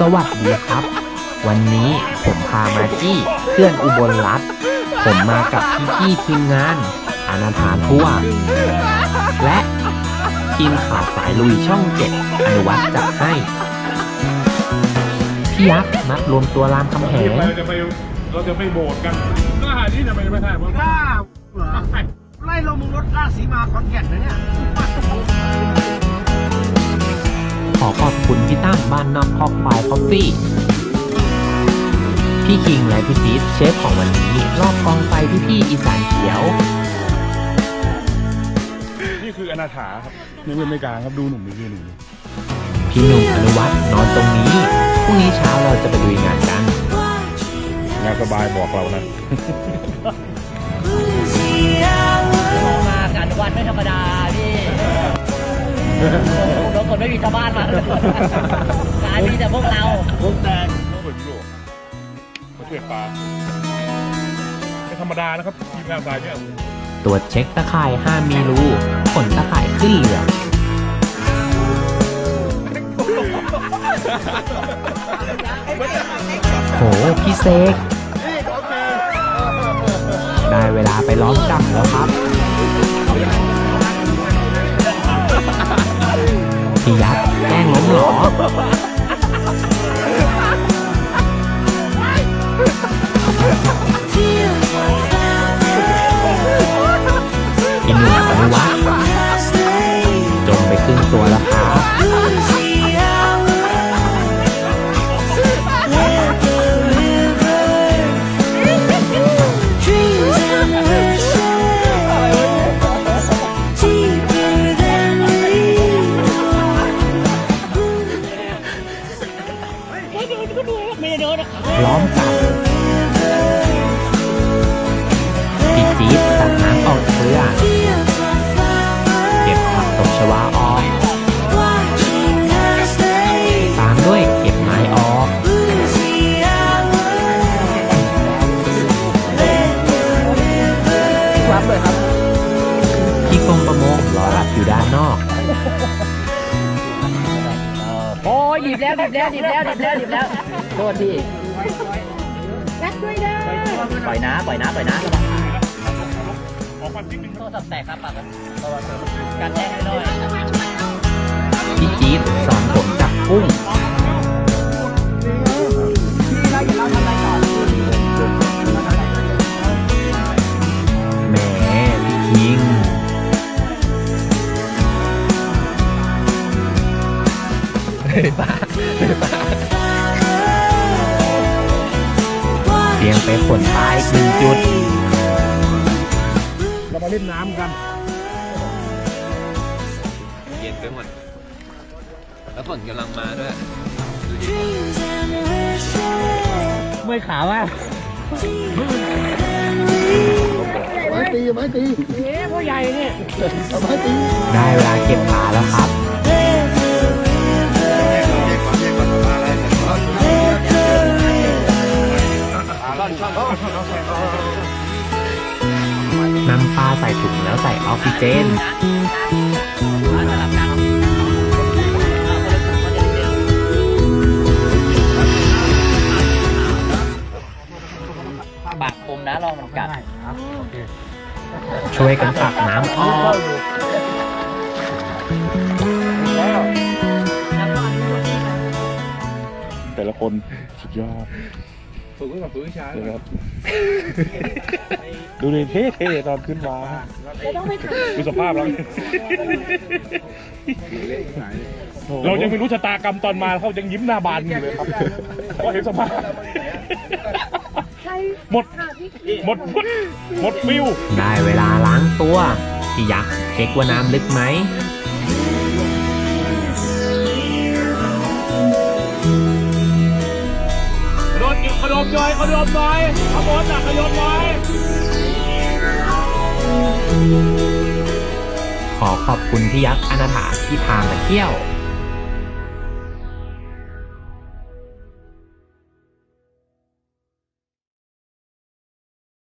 สวัสดีครับ วันนี้ผมพามาจี้เพื่อนอุบลรัฐผมมากับพี่ๆทีมงานอนาถาทั่วร์และทีมข่าวสายลุยช่องเจ็ดอนุวัตจัดให้ พี่ยักษ์นัดรวมตัวรามคำแหงเราจะไปเราจะไปโบสถ์กันก็หาที่จะไปไม่ได้เพราะกล้าเหรอไล่ลงมึงรถลากสีมาคอนแก่นนะเนี่ย บ้านนอกคอกควายคอฟฟี่พี่คิงและพี่ซีดเชฟของวันนี้รอบกองไฟพี่ๆอีสานเขียว นี่คืออนาถาครับนี่เป็นไม่กลางครับดูหนุ่มนี่คือหนุ่มพี่หนุ่มอนุวัฒน์นอนตรงนี้พรุ่งนี้เช้าเราจะไปลุยงานกัน งานสบายบอกเรานะมากันวันไม่ธรรมดาพี่ รถคนไม่มีชาวบ้านมาการมีแต่พวกเรา วงแตกเปิดยุโรปมาช่วยปลาไม่ธรรมดานะครับทีมงานสายเนี่ย ตรวจเช็คตะข่ายห้ามมีรูขนตะข่ายขึ้นเหลือง โห พี่เซก ได้เวลาไปล้อมจับแล้วครับ พี่ยักษ์แกล้งล้มเหรออี ล้อมจับพี่จี๊ดตักน้ำออกจากเรือเก็บผักตบชวาออกตามด้วยเก็บไม้ออกรับเลยครับพี่กรมประมงรอรับอยู่ด้านนอกโอ้ยหยิบแล้วหยิบแล้วหยิบแล้วหยิบแล้วหยิบแล้ว โทษทีปล่อยนะปล่อยนะปล่อยนะระวังออกมาทิ้งหนึ่งโทษสับแตกครับปัดระวังการแจ้งให้หน่อยพี่จี๊ดสอนผมจับกุ้งแห มพี่คิงเพียงไปขนปลาอีกหนึ่งจุด เรามาเล่นน้ำกัน เย็นไปหมด แล้วฝนกำลังมาด้วยเมื่อยขาว่าได้เวลาเก็บปลาแล้วครับ ใส่ถุงแล้วใส่ออกซิเจนปากคมนะลองมันกัดช่วยกันตักน้ำออกแต่ละคนสุดยอดฝึกไว้กับฝึกวิชานะครับ ดูเลยเท่ๆตอนขึ้นมาดูสภาพแล้ว เรายังไม่รู้ชะตากรรมตอนมาเขายังยิ้มหน้าบานอยู่เลยครับเพราะเห็นสภาพหมดหมดพุดหมดฟิว ได้เวลาล้างตัวพี่ยักษ์เช็คว่าน้ำลึกไหม ดดกระโดดหน่อยกระโดมหน่อยขบวนหนักกระโดดหน่อยขอขอบคุณพี่ยักษ์อนาถาที่พามาเที่ยว